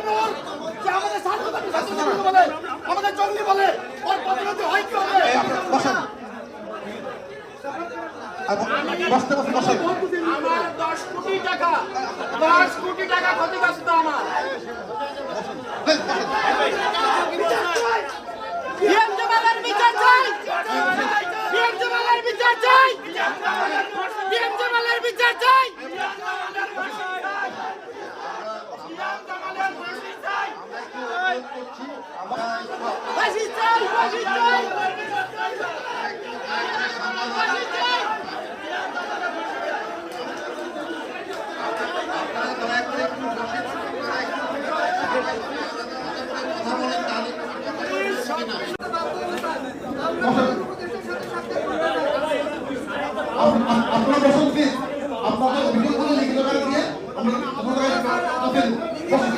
আমার? যে আমাদের স্বাধীনতা বলে, আমাদের জঙ্গি বলে, ওর পদোন্নতি হয় কি হবে? বসেন। বসতে বসতে বসেন। আমার দশ কোটি টাকা দশ কোটি টাকা ক্ষতিগ্রস্ত আমার। প্লিজ বসেন। বিচার চাই। বিচার চাই পিএম জামালের বিচার চাই ফাঁসি চাই ফাঁসি চাই ফাঁসি চাই আপ- আপ- আপনারা বসুন প্লিজ আপনাদের ভিডিও করে লিখিত করে দিয়ে আমরা আপনাদের বসেন বসেন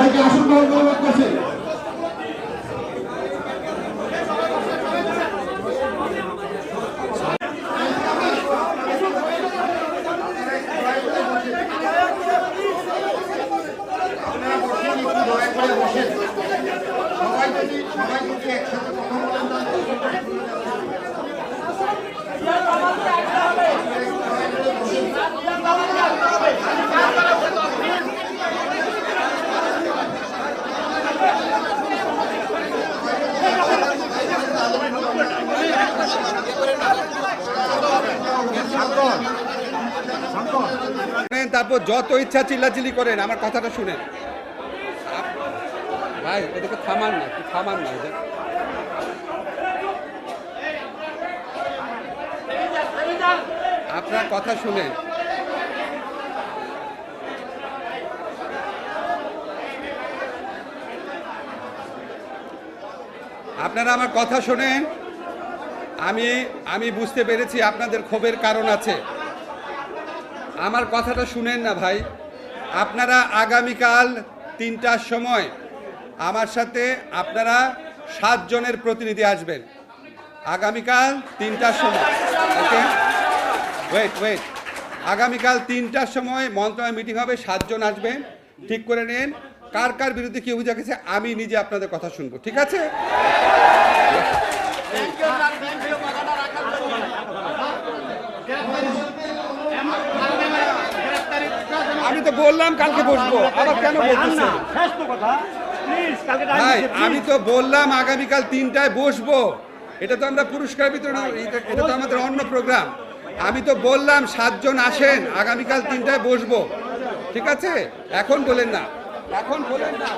সবাইকে আসন গ্রহণ করবার করছে সবাই যদি সবাই করে অনুরোধ করছি করেন, তারপর যত ইচ্ছা চিল্লাচিল্লি করেন, আমার কথাটা শুনেন। ভাই, ওদেরকে থামান না থামান না আপনার কথা শুনেন। আপনারা আমার কথা শোনেন। আমি আমি বুঝতে পেরেছি আপনাদের ক্ষোভের কারণ আছে। আমার কথাটা শুনেন না ভাই। আপনারা আগামীকাল তিনটার সময় আমার সাথে আপনারা সাতজনের প্রতিনিধি আসবেন। আগামীকাল তিনটার সময়। ওকে? ওয়েট ওয়েট আগামীকাল তিনটার সময় মন্ত্রণালয় মিটিং হবে, সাতজন আসবেন। ঠিক করে নেন, কার কার বিরুদ্ধে কি অভিযোগ আছে, আমি নিজে আপনাদের কথা শুনব। ঠিক আছে? আমি তো বললাম কালকে বসবো। আবার কেন ভাই আমি তো বললাম আগামীকাল তিনটায় বসবো। এটা তো আমরা পুরস্কার বিতরণ এটা তো আমাদের অন্য প্রোগ্রাম আমি তো বললাম সাতজন আসেন আগামীকাল তিনটায় বসবো। ঠিক আছে? এখন বলেন না। এখন বলেন না।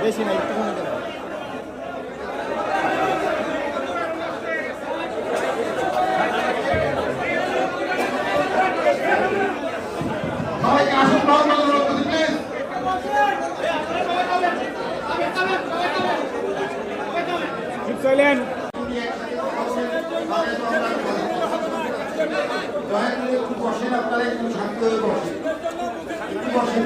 বেশি না একটু দয়া করে একটু বসেন আপনারা একটু শান্ত হয়ে বসেন। একটু বসেন।